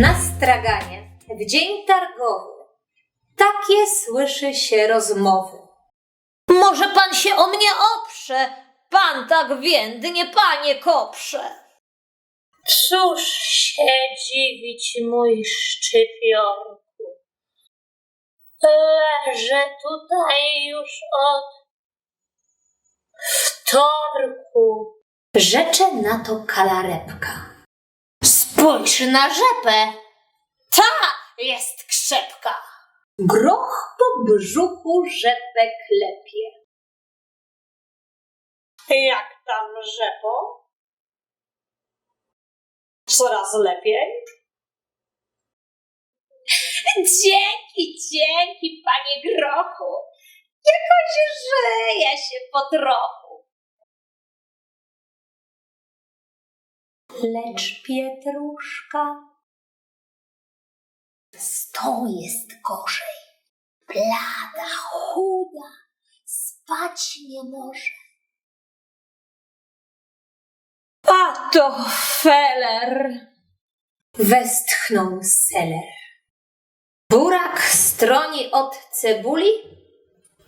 Na straganie, w dzień targowy, takie słyszy się rozmowy. Może pan się o mnie oprze? Pan tak więdnie, panie koprze. Cóż się dziwić, mój szczypiorku. Leżę tutaj już od wtorku. Rzecze na to kalarepka. Spójrz na rzepę. Ta jest krzepka. Groch po brzuchu rzepę klepie. Jak tam rzepo? Coraz lepiej? Dzięki, dzięki, panie Grochu. Jakoś żyje się po trochu. Lecz Pietruszka tą jest gorzej. Blada, chuda, spać nie może. A to feler. Westchnął seler. Burak stroni od cebuli,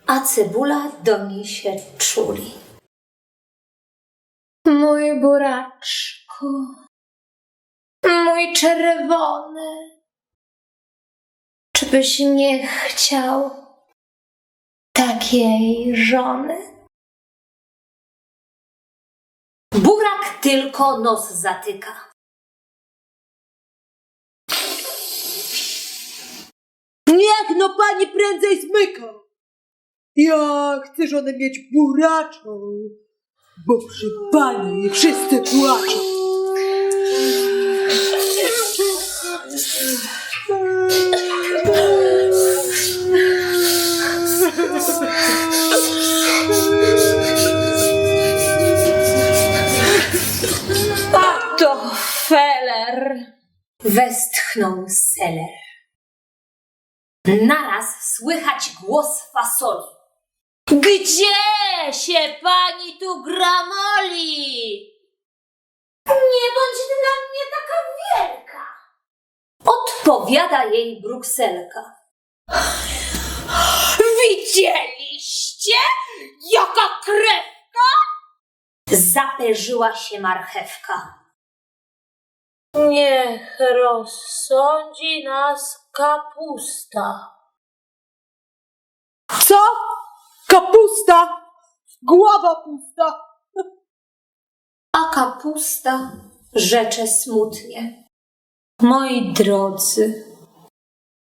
a cebula do niej się czuli. Mój buraczku, mój czerwony, czybyś nie chciał takiej żony? Burak tylko nos zatyka. Niech no pani prędzej zmyka. Ja chcę żonę mieć buraczą, bo przy pani wszyscy płaczą. To feler. Westchnął seler. Naraz słychać głos fasoli. Gdzie się pani tu gramoli? Odpowiada jej Brukselka. Widzieliście? Jaka krew! Zaperzyła się marchewka. Niech rozsądzi nas kapusta. Co? Kapusta! Głowa pusta! A kapusta rzecze smutnie. Moi drodzy,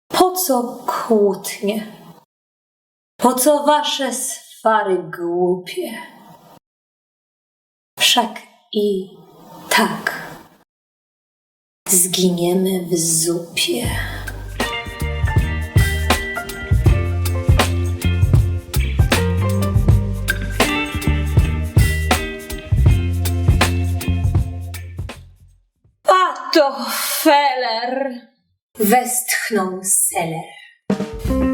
po co kłótnie? Po co wasze swary głupie? Wszak i tak zginiemy w zupie. Feler. Westchnął seler.